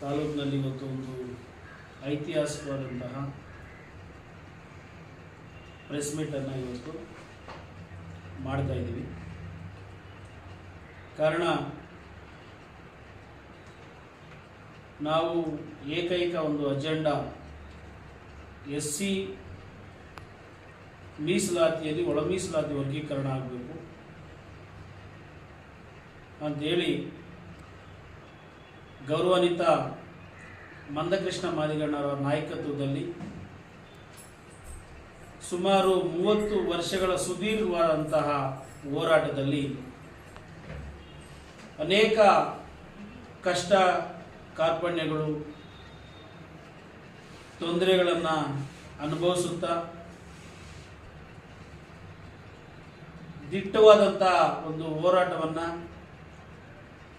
ತಾಲೂಕಿನಲ್ಲಿ ಇವತ್ತು ಒಂದು ಐತಿಹಾಸಿಕವಾದಂತಹ ಪ್ರೆಸ್ ಮೀಟನ್ನು ಇವತ್ತು ಮಾಡ್ತಾ ಇದ್ದೀವಿ. ಕಾರಣ, ನಾವು ಏಕೈಕ ಒಂದು ಅಜೆಂಡಾ ಎಸ್ ಸಿ ಮೀಸಲಾತಿಯಲ್ಲಿ ಒಳ ಮೀಸಲಾತಿ ವರ್ಗೀಕರಣ ಆಗಬೇಕು. ಅಂತೇಳಿ ಗೌರವಾನ್ವಿತ ಮಂದಕೃಷ್ಣ ಮಾದಿಗಣ್ಣರ ನಾಯಕತ್ವದಲ್ಲಿ ಸುಮಾರು ಮೂವತ್ತು ವರ್ಷಗಳ ಸುದೀರ್ಘವಾದಂತಹ ಹೋರಾಟದಲ್ಲಿ ಅನೇಕ ಕಷ್ಟ ಕಾರ್ಪಣ್ಯಗಳು ತೊಂದರೆಗಳನ್ನು ಅನುಭವಿಸುತ್ತಾ ದಿಟ್ಟವಾದಂಥ ಒಂದು ಹೋರಾಟವನ್ನು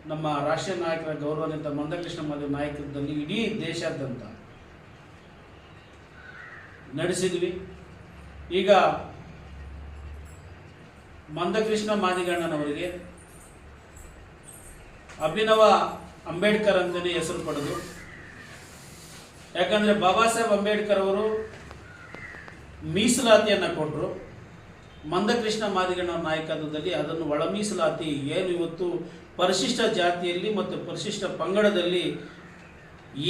ನಮ್ಮ ರಾಷ್ಟ್ರೀಯ ನಾಯಕರ ಗೌರವಾನ್ವಿತ ಮಂದಕೃಷ್ಣ ಮಾದೇವ ನಾಯಕತ್ವದಲ್ಲಿ ಇಡೀ ದೇಶಾದ್ಯಂತ ನಡೆಸಿದ್ವಿ. ಈಗ ಮಂದಕೃಷ್ಣ ಮಾದಿಗಣ್ಣನವರಿಗೆ ಅಭಿನವ ಅಂಬೇಡ್ಕರ್ ಅಂತಲೇ ಹೆಸರು ಪಡೆದು, ಯಾಕಂದ್ರೆ ಬಾಬಾ ಸಾಹೇಬ್ ಅಂಬೇಡ್ಕರ್ ಅವರು ಮೀಸಲಾತಿಯನ್ನು ಕೊಟ್ಟರು ಮಂದಕೃಷ್ಣ ಮಾದಿಗಣ್ಣವರ ನಾಯಕತ್ವದಲ್ಲಿ ಅದನ್ನು ಒಳ ಮೀಸಲಾತಿ ಏನು ಇವತ್ತು ಪರಿಶಿಷ್ಟ ಜಾತಿಯಲ್ಲಿ ಮತ್ತು ಪರಿಶಿಷ್ಟ ಪಂಗಡದಲ್ಲಿ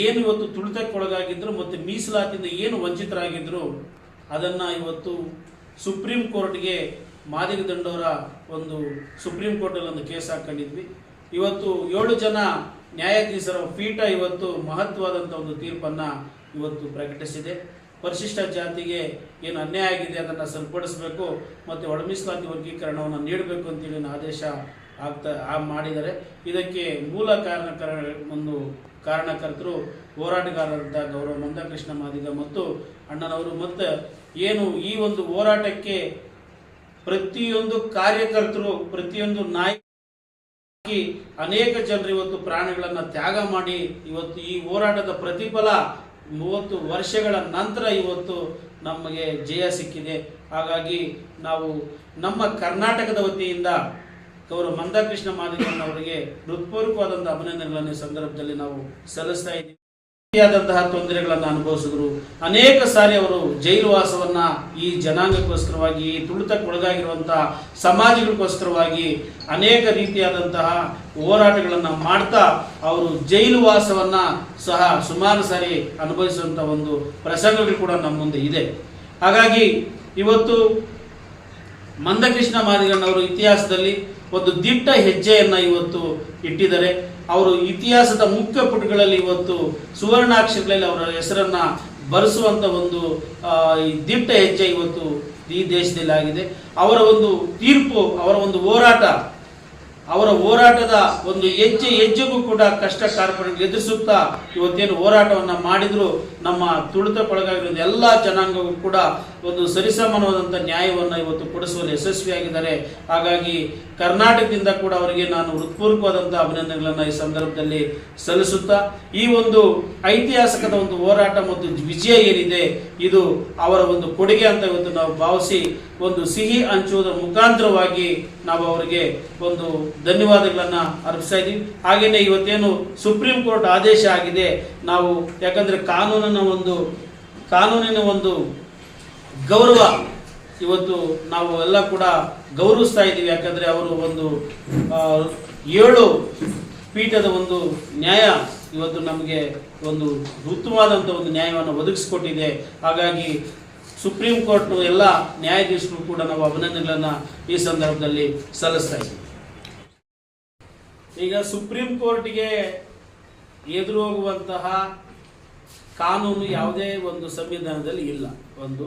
ಏನು ಇವತ್ತು ತುಳಿತಕ್ಕೊಳಗಾಗಿದ್ದರು ಮತ್ತು ಮೀಸಲಾತಿಯಿಂದ ಏನು ವಂಚಿತರಾಗಿದ್ದರು ಅದನ್ನು ಇವತ್ತು ಸುಪ್ರೀಂ ಕೋರ್ಟ್ಗೆ ಮಾದಿಗ ದಂಡೋರ ಒಂದು ಸುಪ್ರೀಂ ಕೋರ್ಟಲ್ಲಿ ಒಂದು ಕೇಸ್ ಹಾಕೊಂಡಿದ್ವಿ. ಇವತ್ತು ಏಳು ಜನ ನ್ಯಾಯಾಧೀಶರ ಪೀಠ ಇವತ್ತು ಮಹತ್ವವಾದಂಥ ಒಂದು ತೀರ್ಪನ್ನು ಇವತ್ತು ಪ್ರಕಟಿಸಿದೆ. ಪರಿಶಿಷ್ಟ ಜಾತಿಗೆ ಏನು ಅನ್ಯಾಯ ಆಗಿದೆ ಅದನ್ನು ಸರಿಪಡಿಸಬೇಕು ಮತ್ತು ಒಳಮೀಸಲಾತಿ ವರ್ಗೀಕರಣವನ್ನು ನೀಡಬೇಕು ಅಂತೇಳಿ ಆದೇಶ ಆಗ್ತಾ ಆ ಮಾಡಿದ್ದಾರೆ. ಇದಕ್ಕೆ ಮೂಲ ಕಾರಣಕರ ಒಂದು ಕಾರಣಕರ್ತರು ಹೋರಾಟಗಾರರಾದ ಗೌರವ ಮಂದಕೃಷ್ಣ ಮಾದಿಗ ಮತ್ತು ಅಣ್ಣನವರು ಮತ್ತು ಏನು ಈ ಒಂದು ಹೋರಾಟಕ್ಕೆ ಪ್ರತಿಯೊಂದು ಕಾರ್ಯಕರ್ತರು, ಪ್ರತಿಯೊಂದು ನಾಯಕಿ, ಅನೇಕ ಜನರು ಇವತ್ತು ಪ್ರಾಣಗಳನ್ನು ತ್ಯಾಗ ಮಾಡಿ ಇವತ್ತು ಈ ಹೋರಾಟದ ಪ್ರತಿಫಲ ಮೂವತ್ತು ವರ್ಷಗಳ ನಂತರ ಇವತ್ತು ನಮಗೆ ಜಯ ಸಿಕ್ಕಿದೆ. ಹಾಗಾಗಿ ನಾವು ನಮ್ಮ ಕರ್ನಾಟಕದ ವತಿಯಿಂದ ಗೌರವ ಮಂದಕೃಷ್ಣ ಮಾದಿಗಣ್ಣವರಿಗೆ ಹೃತ್ಪೂರ್ವಕವಾದಂಥ ಅಭಿನಂದನೆಗಳನ್ನು ಸಂದರ್ಭದಲ್ಲಿ ನಾವು ಸಲ್ಲಿಸ್ತಾ ಇದ್ದೀವಿ. ರೀತಿಯಾದಂತಹ ತೊಂದರೆಗಳನ್ನು ಅನುಭವಿಸಿದ್ರು. ಅನೇಕ ಸಾರಿ ಅವರು ಜೈಲು ವಾಸವನ್ನ ಈ ಜನಾಂಗಕ್ಕೋಸ್ಕರವಾಗಿ ಈ ತುಳಿತಕ್ಕೊಳಗಾಗಿರುವಂತಹ ಸಮಾಜಗಳಿಗೋಸ್ಕರವಾಗಿ ಅನೇಕ ರೀತಿಯಾದಂತಹ ಹೋರಾಟಗಳನ್ನು ಮಾಡ್ತಾ ಅವರು ಜೈಲು ವಾಸವನ್ನ ಸಹ ಸುಮಾರು ಸಾರಿ ಅನುಭವಿಸುವಂತ ಒಂದು ಪ್ರಸಂಗಗಳು ಕೂಡ ನಮ್ಮ ಮುಂದೆ ಇದೆ. ಹಾಗಾಗಿ ಇವತ್ತು ಮಂದಕೃಷ್ಣ ಮಾದಿಗಣ್ಣವರು ಇತಿಹಾಸದಲ್ಲಿ ಒಂದು ದಿಟ್ಟ ಹೆಜ್ಜೆಯನ್ನ ಇವತ್ತು ಇಟ್ಟಿದ್ದಾರೆ. ಅವರು ಇತಿಹಾಸದ ಮುಖ್ಯ ಪುಟಗಳಲ್ಲಿ ಇವತ್ತು ಸುವರ್ಣಾಕ್ಷರಗಳಲ್ಲಿ ಅವರ ಹೆಸರನ್ನ ಬರೆಸುವಂತ ಒಂದು ದಿಟ್ಟ ಹೆಜ್ಜೆ ಇವತ್ತು ಈ ದೇಶದಲ್ಲಿ ಆಗಿದೆ ಅವರ ಒಂದು ತೀರ್ಪು, ಅವರ ಒಂದು ಹೋರಾಟ ಅವರ ಹೋರಾಟದ ಒಂದು ಹೆಜ್ಜೆ ಹೆಜ್ಜೆಗೂ ಕೂಡ ಕಷ್ಟ ಕಾರ್ಪಣ್ಯಗಳು ಎದುರಿಸುತ್ತಾ ಇವತ್ತೇನು ಹೋರಾಟವನ್ನು ಮಾಡಿದ್ರು, ನಮ್ಮ ತುಳಿತಕ್ಕೊಳಗಾಗಿರೋ ಎಲ್ಲ ಜನಾಂಗವೂ ಕೂಡ ಒಂದು ಸರಿಸಮಾನವಾದಂಥ ನ್ಯಾಯವನ್ನು ಇವತ್ತು ಕೊಡಿಸುವಲ್ಲಿ ಯಶಸ್ವಿಯಾಗಿದ್ದಾರೆ. ಹಾಗಾಗಿ ಕರ್ನಾಟಕದಿಂದ ಕೂಡ ಅವರಿಗೆ ನಾನು ಹೃತ್ಪೂರ್ವಕವಾದಂಥ ಅಭಿನಂದನೆಗಳನ್ನು ಈ ಸಂದರ್ಭದಲ್ಲಿ ಸಲ್ಲಿಸುತ್ತಾ, ಈ ಒಂದು ಐತಿಹಾಸಿಕದ ಒಂದು ಹೋರಾಟ ಮತ್ತು ವಿಜಯ ಏನಿದೆ, ಇದು ಅವರ ಒಂದು ಕೊಡುಗೆ ಅಂತ ಇವತ್ತು ನಾವು ಭಾವಿಸಿ ಒಂದು ಸಿಹಿ ಹಂಚುವುದರ ಮುಖಾಂತರವಾಗಿ ನಾವು ಅವರಿಗೆ ಒಂದು ಧನ್ಯವಾದಗಳನ್ನ ಅರ್ಪಿಸ್ತಾ ಇದ್ದೀವಿ. ಹಾಗೆಯೇ ಇವತ್ತೇನು ಸುಪ್ರೀಂ ಕೋರ್ಟ್ ಆದೇಶ ಆಗಿದೆ. ನಾವು ಯಾಕಂದ್ರೆ ಕಾನೂನಿನ ಒಂದು ಕಾನೂನಿನ ಒಂದು ಗೌರವ ಇವತ್ತು ನಾವು ಎಲ್ಲ ಕೂಡ ಗೌರವಿಸ್ತಾ ಇದ್ದೀವಿ. ಯಾಕಂದ್ರೆ ಅವರು ಒಂದು ಏಳು ಪೀಠದ ಒಂದು ನ್ಯಾಯ ಇವತ್ತು ನಮಗೆ ಒಂದು ಉತ್ತಮವಾದಂಥ ಒಂದು ನ್ಯಾಯವನ್ನು ಒದಗಿಸಿಕೊಟ್ಟಿದೆ. ಹಾಗಾಗಿ ಸುಪ್ರೀಂ ಕೋರ್ಟ್ ಎಲ್ಲ ನ್ಯಾಯಾಧೀಶರು ಕೂಡ ನಾವು ಅಭಿನಂದನೆಗಳನ್ನು ಈ ಸಂದರ್ಭದಲ್ಲಿ ಸಲ್ಲಿಸ್ತಾ ಇದ್ದೀವಿ. ಈಗ ಸುಪ್ರೀಂ ಕೋರ್ಟ್ಗೆ ಎದುರು ಹೋಗುವಂತಹ ಕಾನೂನು ಯಾವುದೇ ಒಂದು ಸಂವಿಧಾನದಲ್ಲಿ ಇಲ್ಲ. ಒಂದು,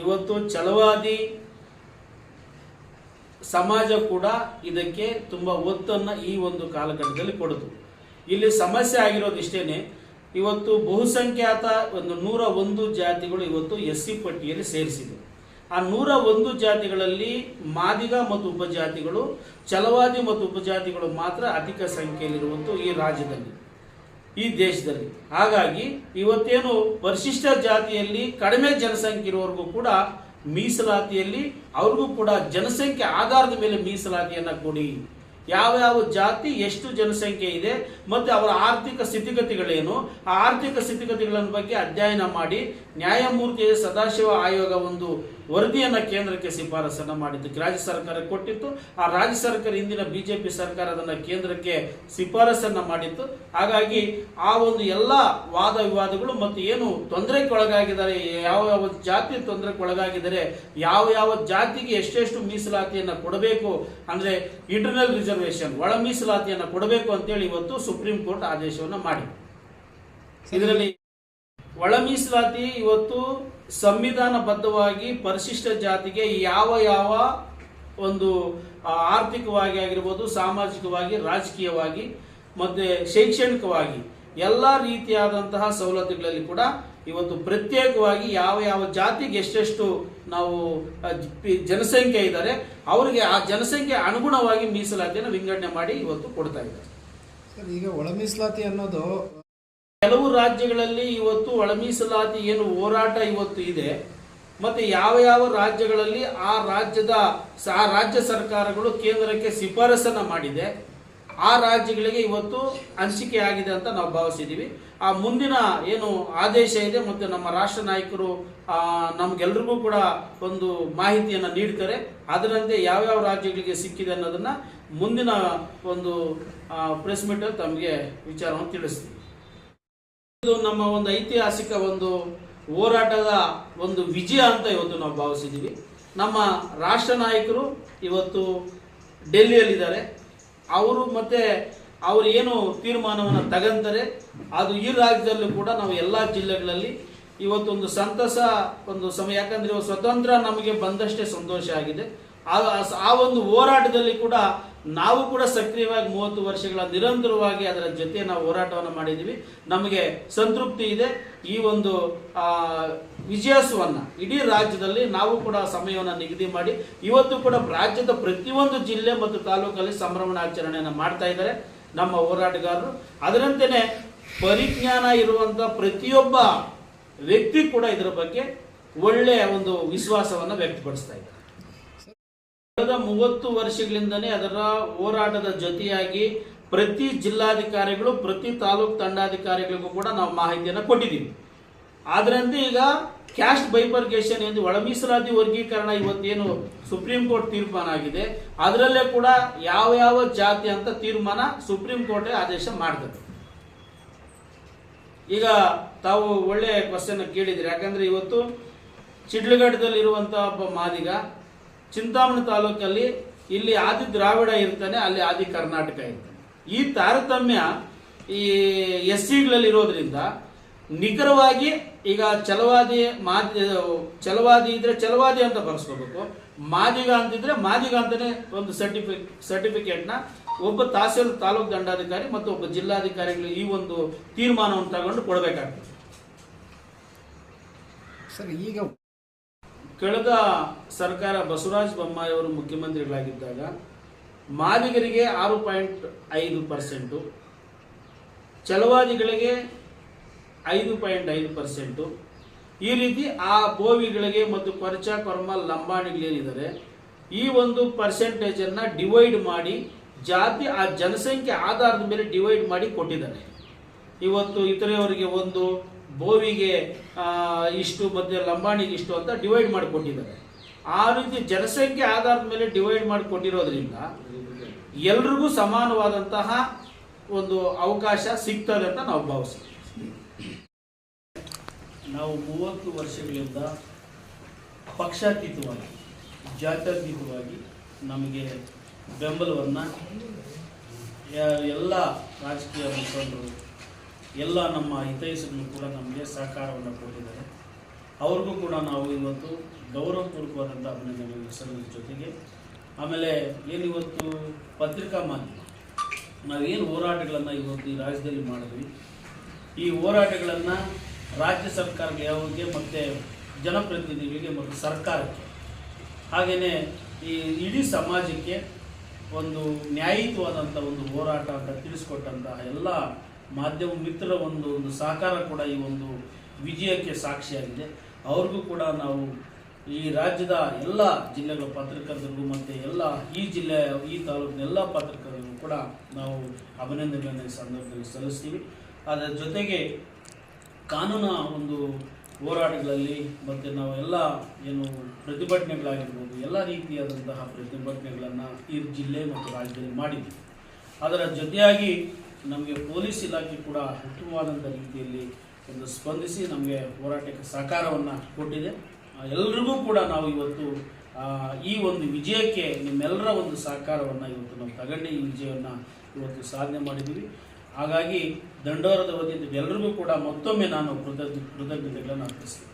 ಇವತ್ತು ಛಲವಾದಿ ಸಮಾಜ ಕೂಡ ಇದಕ್ಕೆ ತುಂಬ ಒತ್ತನ್ನ ಈ ಒಂದು ಕಾಲಘಟ್ಟದಲ್ಲಿ ಕೊಡುದು ಇಲ್ಲಿ ಸಮಸ್ಯೆ ಆಗಿರೋದು ಇಷ್ಟೇನೆ, ಇವತ್ತು ಬಹುಸಂಖ್ಯಾತ ಒಂದು ನೂರ ಒಂದು ಜಾತಿಗಳು ಇವತ್ತು ಎಸ್ ಸಿ ಪಟ್ಟಿಯಲ್ಲಿ ಸೇರಿಸಿದೆ. ಆ ನೂರ ಒಂದು ಜಾತಿಗಳಲ್ಲಿ ಮಾದಿಗ ಮತ್ತು ಉಪಜಾತಿಗಳು ಛಲವಾದಿ ಮತ್ತು ಉಪಜಾತಿಗಳು ಮಾತ್ರ ಅಧಿಕ ಸಂಖ್ಯೆಯಲ್ಲಿರುವಂಥ ಈ ರಾಜ್ಯದಲ್ಲಿ, ಈ ದೇಶದಲ್ಲಿ. ಹಾಗಾಗಿ ಇವತ್ತೇನು ಪರಿಶಿಷ್ಟ ಜಾತಿಯಲ್ಲಿ ಕಡಿಮೆ ಜನಸಂಖ್ಯೆ ಇರುವವರೆಗೂ ಕೂಡ ಮೀಸಲಾತಿಯಲ್ಲಿ, ಅವ್ರಿಗೂ ಕೂಡ ಜನಸಂಖ್ಯೆ ಆಧಾರದ ಮೇಲೆ ಮೀಸಲಾತಿಯನ್ನ ಕೊಡಿ. ಯಾವ ಯಾವ ಜಾತಿ, ಎಷ್ಟು ಜನಸಂಖ್ಯೆ ಇದೆ, ಮತ್ತು ಅವರ ಆರ್ಥಿಕ ಸ್ಥಿತಿಗತಿಗಳೇನು, ಆ ಆರ್ಥಿಕ ಸ್ಥಿತಿಗತಿಗಳ ಬಗ್ಗೆ ಅಧ್ಯಯನ ಮಾಡಿ ನ್ಯಾಯಮೂರ್ತಿ ಸದಾಶಿವ ಆಯೋಗ ಒಂದು ವರದಿಯನ್ನ ಕೇಂದ್ರಕ್ಕೆ ಶಿಫಾರಸನ್ನ ಮಾಡಿತ್ತು ರಾಜ್ಯ ಸರ್ಕಾರ ಕೊಟ್ಟಿತ್ತು. ಆ ರಾಜ್ಯ ಸರ್ಕಾರ ಇಂದಿನ ಬಿಜೆಪಿ ಸರ್ಕಾರ ಅದನ್ನ ಕೇಂದ್ರಕ್ಕೆ ಶಿಫಾರಸನ್ನ ಮಾಡಿತ್ತು. ಹಾಗಾಗಿ ಆ ಒಂದು ಎಲ್ಲ ವಾದ ವಿವಾದಗಳು ಮತ್ತು ಏನು ತೊಂದರೆಗೆ ಒಳಗಾಗಿದ್ದಾರೆ, ಯಾವ ಯಾವ ಜಾತಿ ತೊಂದರೆಗೆ ಒಳಗಾಗಿದ್ದಾರೆ, ಯಾವ ಯಾವ ಜಾತಿಗೆ ಎಷ್ಟೆಷ್ಟು ಮೀಸಲಾತಿಯನ್ನ ಕೊಡಬೇಕು ಅಂದ್ರೆ ಇಂಟರ್ನಲ್ ರಿಸರ್ವೇಶನ್ ಒಳ ಮೀಸಲಾತಿಯನ್ನ ಕೊಡಬೇಕು ಅಂತೇಳಿ ಇವತ್ತು ಸುಪ್ರೀಂ ಕೋರ್ಟ್ ಆದೇಶವನ್ನ ಮಾಡಿ ಇದರಲ್ಲಿ ಒಳ ಮೀಸಲಾತಿ ಇವತ್ತು ಸಂವಿಧಾನಬದ್ಧವಾಗಿ ಪರಿಶಿಷ್ಟ ಜಾತಿಗೆ ಯಾವ ಯಾವ ಒಂದು ಆರ್ಥಿಕವಾಗಿ ಆಗಿರ್ಬೋದು, ಸಾಮಾಜಿಕವಾಗಿ, ರಾಜಕೀಯವಾಗಿ, ಮತ್ತೆ ಶೈಕ್ಷಣಿಕವಾಗಿ ಎಲ್ಲ ರೀತಿಯಾದಂತಹ ಸವಲತ್ತುಗಳಲ್ಲಿ ಕೂಡ ಇವತ್ತು ಪ್ರತ್ಯೇಕವಾಗಿ ಯಾವ ಯಾವ ಜಾತಿಗೆ ಎಷ್ಟೆಷ್ಟು ನಾವು ಜನಸಂಖ್ಯೆ ಇದ್ದಾರೆ, ಅವರಿಗೆ ಆ ಜನಸಂಖ್ಯೆ ಅನುಗುಣವಾಗಿ ಮೀಸಲಾತಿಯನ್ನು ವಿಂಗಡಣೆ ಮಾಡಿ ಇವತ್ತು ಕೊಡ್ತಾ ಇದ್ದಾರೆ. ಸರ್, ಈಗ ಒಳ ಮೀಸಲಾತಿ ಅನ್ನೋದು ಕೆಲವು ರಾಜ್ಯಗಳಲ್ಲಿ ಇವತ್ತು ಒಳ ಮೀಸಲಾತಿ ಏನು ಹೋರಾಟ ಇವತ್ತು ಇದೆ. ಮತ್ತೆ ಯಾವ ಯಾವ ರಾಜ್ಯಗಳಲ್ಲಿ ಆ ರಾಜ್ಯದ ಆ ರಾಜ್ಯ ಸರ್ಕಾರಗಳು ಕೇಂದ್ರಕ್ಕೆ ಶಿಫಾರಸನ್ನು ಮಾಡಿದೆ. ಆ ರಾಜ್ಯಗಳಿಗೆ ಇವತ್ತು ಹಂಚಿಕೆ ಆಗಿದೆ ಅಂತ ನಾವು ಭಾವಿಸಿದ್ದೀವಿ. ಆ ಮುಂದಿನ ಏನು ಆದೇಶ ಇದೆ ಮತ್ತು ನಮ್ಮ ರಾಷ್ಟ್ರ ನಾಯಕರು ನಮ್ಗೆಲ್ರಿಗೂ ಕೂಡ ಒಂದು ಮಾಹಿತಿಯನ್ನು ನೀಡ್ತಾರೆ. ಅದರಂತೆ ಯಾವ್ಯಾವ ರಾಜ್ಯಗಳಿಗೆ ಸಿಕ್ಕಿದೆ ಅನ್ನೋದನ್ನ ಮುಂದಿನ ಒಂದು ಪ್ರೆಸ್ ಮೀಟಲ್ಲಿ ತಮಗೆ ವಿಚಾರವನ್ನು ತಿಳಿಸ್ತೀವಿ ಇದು ನಮ್ಮ ಒಂದು ಐತಿಹಾಸಿಕ ಒಂದು ಹೋರಾಟದ ಒಂದು ವಿಜಯ ಅಂತ ಇವತ್ತು ನಾವು ಭಾವಿಸಿದ್ದೀವಿ. ನಮ್ಮ ರಾಷ್ಟ್ರ ನಾಯಕರು ಇವತ್ತು ಡೆಲ್ಲಿಯಲ್ಲಿದ್ದಾರೆ. ಅವರು ಮತ್ತೆ ಅವರು ಏನು ತೀರ್ಮಾನವನ್ನು ತಗಂತಾರೆ, ಅದು ಈ ರಾಜ್ಯದಲ್ಲೂ ಕೂಡ ನಾವು ಎಲ್ಲ ಜಿಲ್ಲೆಗಳಲ್ಲಿ ಇವತ್ತೊಂದು ಸಂತಸ, ಒಂದು ಸಮಯ, ಯಾಕಂದ್ರೆ ಇವತ್ತು ಸ್ವತಂತ್ರ ನಮಗೆ ಬಂದಷ್ಟೇ ಸಂತೋಷ ಆಗಿದೆ. ಆ ಒಂದು ಹೋರಾಟದಲ್ಲಿ ಕೂಡ ನಾವು ಕೂಡ ಸಕ್ರಿಯವಾಗಿ ಮೂವತ್ತು ವರ್ಷಗಳ ನಿರಂತರವಾಗಿ ಅದರ ಜೊತೆ ನಾವು ಹೋರಾಟವನ್ನು ಮಾಡಿದ್ದೀವಿ. ನಮಗೆ ಸಂತೃಪ್ತಿ ಇದೆ. ಈ ಒಂದು ಆ, ವಿಜಯೋತ್ಸವನ್ನ ಇಡೀ ರಾಜ್ಯದಲ್ಲಿ ನಾವು ಕೂಡ ಸಮಯವನ್ನು ನಿಗದಿ ಮಾಡಿ ಇವತ್ತು ಕೂಡ ರಾಜ್ಯದ ಪ್ರತಿಯೊಂದು ಜಿಲ್ಲೆ ಮತ್ತು ತಾಲೂಕಲ್ಲಿ ಸಂಭ್ರಮಣಾಚರಣೆಯನ್ನು ಮಾಡ್ತಾ ಇದ್ದಾರೆ ನಮ್ಮ ಹೋರಾಟಗಾರರು. ಅದರಂತೆಯೇ ಪರಿಜ್ಞಾನ ಇರುವಂತ ಪ್ರತಿಯೊಬ್ಬ ವ್ಯಕ್ತಿ ಕೂಡ ಇದರ ಬಗ್ಗೆ ಒಳ್ಳೆಯ ಒಂದು ವಿಶ್ವಾಸವನ್ನು ವ್ಯಕ್ತಪಡಿಸ್ತಾ ಇದ್ದಾರೆ. ಕಳೆದ ಮೂವತ್ತು ವರ್ಷಗಳಿಂದನೇ ಅದರ ಹೋರಾಟದ ಜೊತೆಯಾಗಿ ಪ್ರತಿ ಜಿಲ್ಲಾಧಿಕಾರಿಗಳು, ಪ್ರತಿ ತಾಲೂಕು ತಂಡಾಧಿಕಾರಿಗಳಿಗೂ ಕೂಡ ನಾವು ಮಾಹಿತಿಯನ್ನು ಕೊಟ್ಟಿದ್ದೀವಿ. ಆದ್ರಿಂದ ಈಗ ಕ್ಯಾಸ್ಟ್ ಬೈಪರ್ಗೇಷನ್ ಎಂದು ಒಳ ಮೀಸಲಾತಿ ವರ್ಗೀಕರಣ ಇವತ್ತೇನು ಸುಪ್ರೀಂ ಕೋರ್ಟ್ ತೀರ್ಮಾನ ಆಗಿದೆ. ಅದರಲ್ಲೇ ಕೂಡ ಯಾವ ಯಾವ ಜಾತಿ ಅಂತ ತೀರ್ಮಾನ ಸುಪ್ರೀಂ ಕೋರ್ಟ್ ಆದೇಶ ಮಾಡ್ತದೆ. ಈಗ ತಾವು ಒಳ್ಳೆ ಕ್ವಶನ್ ಕೇಳಿದ್ರಿ. ಯಾಕಂದ್ರೆ ಇವತ್ತು ಚಿಡ್ಲಘಟ್ಟದಲ್ಲಿರುವಂತಹ ಒಬ್ಬ ಮಾದಿಗ ಚಿಂತಾಮಣಿ ತಾಲೂಕಲ್ಲಿ ಇಲ್ಲಿ ಆದಿ ದ್ರಾವಿಡ ಇರ್ತಾನೆ, ಅಲ್ಲಿ ಆದಿ ಕರ್ನಾಟಕ ಇರ್ತಾನೆ. ಈ ತಾರತಮ್ಯ ಈ ಎಸ್ ಸಿಗಳಲ್ಲಿ ಇರೋದ್ರಿಂದ ನಿಖರವಾಗಿ ಈಗ ಚಲವಾದಿ ಮಾದಿ ಚಲವಾದಿ ಇದ್ರೆ ಚಲವಾದಿ ಅಂತ ಬರ್ಸ್ಕೋಬೇಕು. ಮಾದಿಗ ಅಂತಿದ್ರೆ ಮಾದಿಗ ಅಂತಲೇ ಒಂದು ಸರ್ಟಿಫಿಕ್ ಸರ್ಟಿಫಿಕೇಟ್ನ ಒಬ್ಬ ತಹಸೀಲ್ ತಾಲೂಕು ದಂಡಾಧಿಕಾರಿ ಮತ್ತು ಒಬ್ಬ ಜಿಲ್ಲಾಧಿಕಾರಿಗಳು ಈ ಒಂದು ತೀರ್ಮಾನವನ್ನು ತಗೊಂಡು ಕೊಡಬೇಕಾಗ್ತದೆ. ಸರ್, ಈಗ ಕಳೆದ ಸರ್ಕಾರ ಬಸವರಾಜ ಬೊಮ್ಮಾಯಿಯವರು ಮುಖ್ಯಮಂತ್ರಿಗಳಾಗಿದ್ದಾಗ ಮಾದಿಗರಿಗೆ ಆರು ಪಾಯಿಂಟ್ ಐದು ಪರ್ಸೆಂಟು ಚಲವಾದಿಗಳಿಗೆ ಐದು ಪಾಯಿಂಟ್ ಐದು ಪರ್ಸೆಂಟು. ಈ ರೀತಿ ಆ ಬೋವಿಗಳಿಗೆ ಮತ್ತು ಕೊರಚ, ಕೊರ್ಮ, ಲಂಬಾಣಿಗಳೇನಿದ್ದಾರೆ, ಈ ಒಂದು ಪರ್ಸೆಂಟೇಜನ್ನು ಡಿವೈಡ್ ಮಾಡಿ ಜಾತಿ, ಆ ಜನಸಂಖ್ಯೆ ಆಧಾರದ ಮೇಲೆ ಡಿವೈಡ್ ಮಾಡಿ ಕೊಟ್ಟಿದ್ದಾರೆ. ಇವತ್ತು ಇತರೆಯವರಿಗೆ ಒಂದು ಬೋವಿಗೆ ಇಷ್ಟು ಮತ್ತು ಲಂಬಾಣಿಗೆ ಇಷ್ಟು ಅಂತ ಡಿವೈಡ್ ಮಾಡಿಕೊಂಡಿದ್ದಾರೆ. ಆ ರೀತಿ ಜನಸಂಖ್ಯೆ ಆಧಾರದ ಮೇಲೆ ಡಿವೈಡ್ ಮಾಡಿಕೊಂಡಿರೋದ್ರಿಂದ ಎಲ್ರಿಗೂ ಸಮಾನವಾದಂತಹ ಒಂದು ಅವಕಾಶ ಸಿಗ್ತದೆ ಅಂತ ನಾವು ಭಾವಿಸ್ತೀವಿ. ನಾವು ಮೂವತ್ತು ವರ್ಷಗಳಿಂದ ಪಕ್ಷಾತೀತವಾಗಿ, ಜಾತ್ಯತೀತವಾಗಿ ನಮಗೆ ಬೆಂಬಲವನ್ನು ಎಲ್ಲ ರಾಜಕೀಯ ಮುಖಂಡರು ಎಲ್ಲ ನಮ್ಮ ಹಿತೈಷಿಗಳು ಕೂಡ ನಮಗೆ ಸಹಕಾರವನ್ನು ಕೊಟ್ಟಿದ್ದಾರೆ. ಅವ್ರಿಗೂ ಕೂಡ ನಾವು ಇವತ್ತು ಗೌರವಪೂರ್ವಕವಾದಂಥ ಅಭಿನಂದನೆಗಳು ಸಲ್ಲಿಸೋದ್ರ ಜೊತೆಗೆ. ಆಮೇಲೆ ಏನು ಇವತ್ತು ಪತ್ರಿಕಾ ಮಾಧ್ಯಮ. ನಾವೇನು ಹೋರಾಟಗಳನ್ನು ಇವತ್ತು ಈ ರಾಜ್ಯದಲ್ಲಿ ಮಾಡಿದ್ವಿ. ಈ ಹೋರಾಟಗಳನ್ನು ರಾಜ್ಯ ಸರ್ಕಾರಕ್ಕೆ ಯಾವಾಗ ಮತ್ತು ಜನಪ್ರತಿನಿಧಿಗಳಿಗೆ ಮತ್ತು ಸರ್ಕಾರಕ್ಕೆ. ಹಾಗೆಯೇ ಈ ಇಡೀ ಸಮಾಜಕ್ಕೆ ಒಂದು ನ್ಯಾಯಯುತವಾದಂಥ ಒಂದು ಹೋರಾಟ ಅಂತ ತಿಳಿಸ್ಕೊಟ್ಟಂತಹ ಎಲ್ಲ ಮಾಧ್ಯಮ ಮಿತ್ರ ಒಂದು ಒಂದು ಸಹಕಾರ ಕೂಡ ಈ ಒಂದು ವಿಜಯಕ್ಕೆ ಸಾಕ್ಷಿಯಾಗಿದೆ. ಅವ್ರಿಗೂ ಕೂಡ ನಾವು ಈ ರಾಜ್ಯದ ಎಲ್ಲ ಜಿಲ್ಲೆಗಳ ಪತ್ರಕರ್ತರಿಗೂ ಮತ್ತು ಎಲ್ಲ ಈ ಜಿಲ್ಲೆ, ಈ ತಾಲೂಕಿನ ಎಲ್ಲ ಪತ್ರಕರ್ತರಿಗೂ ಕೂಡ ನಾವು ಅಭಿನಂದನೆಗಳನ್ನು ಸಂದರ್ಭದಲ್ಲಿ ಸಲ್ಲಿಸ್ತೀವಿ. ಅದರ ಜೊತೆಗೆ ಕಾನೂನ ಒಂದು ಹೋರಾಟಗಳಲ್ಲಿ ಮತ್ತು ನಾವು ಎಲ್ಲ ಏನು ಪ್ರತಿಭಟನೆಗಳಾಗಿರ್ಬೋದು, ಎಲ್ಲ ರೀತಿಯಾದಂತಹ ಪ್ರತಿಭಟನೆಗಳನ್ನು ಈ ಜಿಲ್ಲೆ ಮತ್ತು ರಾಜ್ಯದಲ್ಲಿ ಮಾಡಿದ್ವಿ ಅದರ ಜೊತೆಯಾಗಿ ನಮಗೆ ಪೊಲೀಸ್ ಇಲಾಖೆ ಕೂಡ ಉತ್ತಮವಾದಂಥ ರೀತಿಯಲ್ಲಿ ಒಂದು ಸ್ಪಂದಿಸಿ ನಮಗೆ ಹೋರಾಟಕ್ಕೆ ಸಹಕಾರವನ್ನು ಕೊಟ್ಟಿದೆ. ಎಲ್ರಿಗೂ ಕೂಡ ನಾವು ಇವತ್ತು ಈ ಒಂದು ವಿಜಯಕ್ಕೆ ನಿಮ್ಮೆಲ್ಲರ ಒಂದು ಸಹಕಾರವನ್ನು ಇವತ್ತು ನಾವು ತಗೊಂಡು ಈ ವಿಜಯವನ್ನು ಇವತ್ತು ಸಾಧನೆ ಮಾಡಿದ್ದೀವಿ. ಹಾಗಾಗಿ ದಂಡೋರದ ವತಿಯಿಂದ ಎಲ್ರಿಗೂ ಕೂಡ ಮತ್ತೊಮ್ಮೆ ನಾನು ಕೃತಜ್ಞ, ಕೃತಜ್ಞತೆಗಳನ್ನು ಅರ್ಪಿಸ್ತೀನಿ.